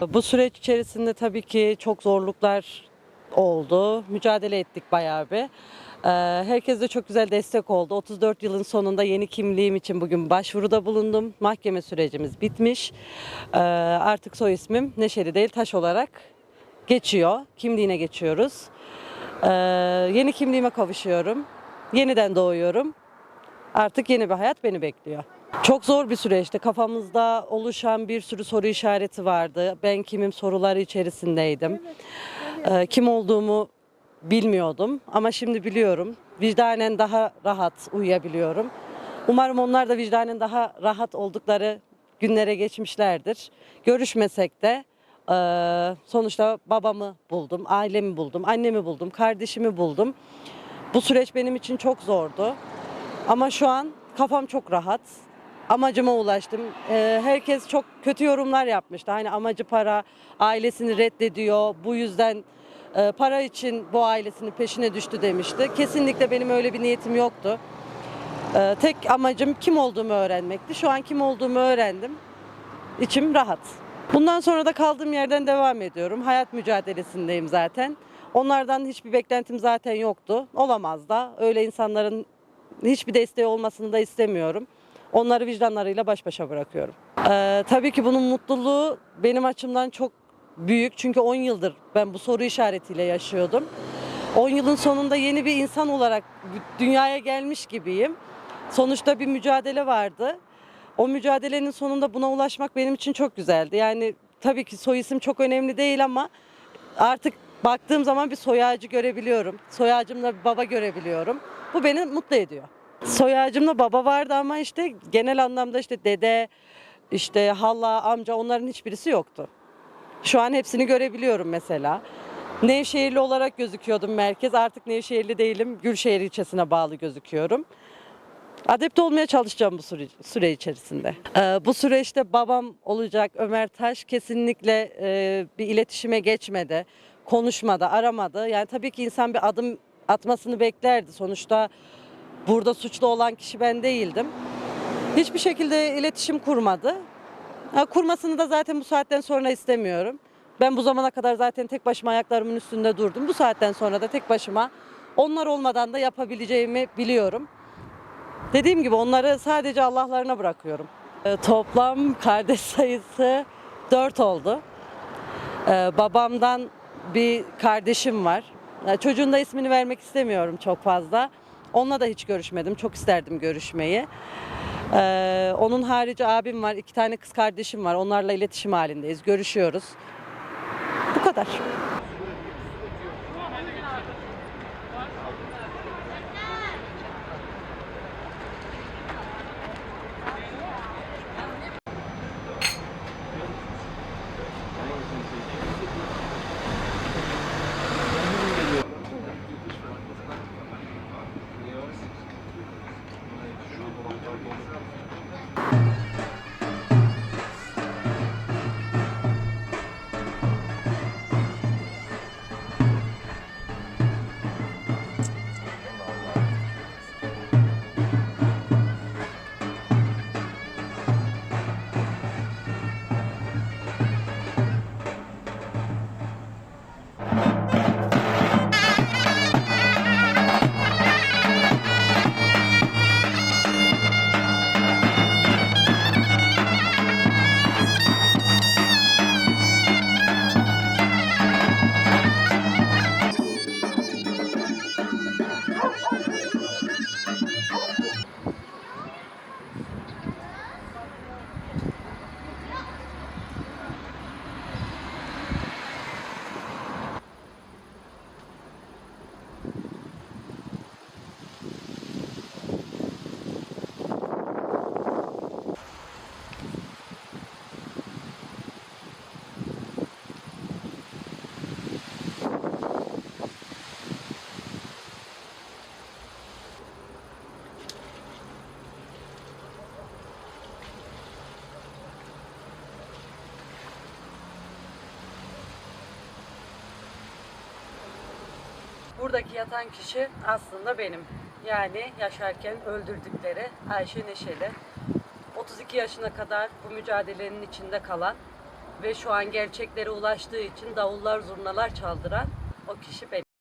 Bu süreç içerisinde tabii ki çok zorluklar oldu. Mücadele ettik bayağı bir. Ee, Herkes de çok güzel destek oldu. 34 yılın sonunda yeni kimliğim için bugün başvuruda bulundum. Mahkeme sürecimiz bitmiş. Ee, Artık soy ismim Neşeli değil Taş olarak geçiyor. Kimliğine geçiyoruz. Ee, Yeni kimliğime kavuşuyorum. Yeniden doğuyorum. Artık yeni bir hayat beni bekliyor. Çok zor bir süreçti. Kafamızda oluşan bir sürü soru işareti vardı. Ben kimim soruları içerisindeydim. Ee, kim olduğumu bilmiyordum ama şimdi biliyorum. Vicdanen daha rahat uyuyabiliyorum. Umarım onlar da vicdanen daha rahat oldukları günlere geçmişlerdir. Görüşmesek de eee, sonuçta babamı buldum, ailemi buldum, annemi buldum, kardeşimi buldum. Bu süreç benim için çok zordu. Ama şu an kafam çok rahat. Amacıma ulaştım. Ee, herkes çok kötü yorumlar yapmıştı. Hani amacı para, ailesini reddediyor. Bu yüzden e, para için bu ailesinin peşine düştü demişti. Kesinlikle benim öyle bir niyetim yoktu. Ee, tek amacım kim olduğumu öğrenmekti. Şu an kim olduğumu öğrendim. İçim rahat. Bundan sonra da kaldığım yerden devam ediyorum. Hayat mücadelesindeyim zaten. Onlardan hiçbir beklentim zaten yoktu. Olamaz da. Öyle insanların hiçbir desteği olmasını da istemiyorum. Onları vicdanlarıyla baş başa bırakıyorum. Ee, tabii ki bunun mutluluğu benim açımdan çok büyük. Çünkü 10 yıldır ben bu soru işaretiyle yaşıyordum. 10 yılın sonunda yeni bir insan olarak dünyaya gelmiş gibiyim. Sonuçta bir mücadele vardı. O mücadelenin sonunda buna ulaşmak benim için çok güzeldi. Yani tabii ki soy isim çok önemli değil ama artık baktığım zaman bir soy ağacı görebiliyorum. Soy ağacımda bir baba görebiliyorum. Bu beni mutlu ediyor. Soy ağacımda baba vardı ama işte genel anlamda işte dede, işte hala, amca onların hiçbirisi yoktu. Şu an hepsini görebiliyorum mesela. Nevşehirli olarak gözüküyordum merkez. Artık Nevşehirli değilim. Gülşehir ilçesine bağlı gözüküyorum. Adapte olmaya çalışacağım bu süre, süre içerisinde. Ee, bu süreçte babam olacak Ömer Taş kesinlikle e, bir iletişime geçmedi, konuşmadı, aramadı. Yani tabii ki insan bir adım atmasını beklerdi. Sonuçta burada suçlu olan kişi ben değildim. Hiçbir şekilde iletişim kurmadı. Kurmasını da zaten bu saatten sonra istemiyorum. Ben bu zamana kadar zaten tek başıma ayaklarımın üstünde durdum. Bu saatten sonra da tek başıma onlar olmadan da yapabileceğimi biliyorum. Dediğim gibi onları sadece Allah'larına bırakıyorum. Ee, Toplam kardeş sayısı 4 oldu. Ee, Babamdan bir kardeşim var. Ee, Çocuğun da ismini vermek istemiyorum çok fazla. Onunla da hiç görüşmedim. Çok isterdim görüşmeyi. Ee, Onun harici abim var. iki tane kız kardeşim var. Onlarla iletişim halindeyiz. Görüşüyoruz. Bu kadar. Buradaki yatan kişi aslında benim. Yani yaşarken öldürdükleri Ayşe Neşeli. 32 yaşına kadar bu mücadelenin içinde kalan ve şu an gerçeklere ulaştığı için davullar zurnalar çaldıran o kişi benim.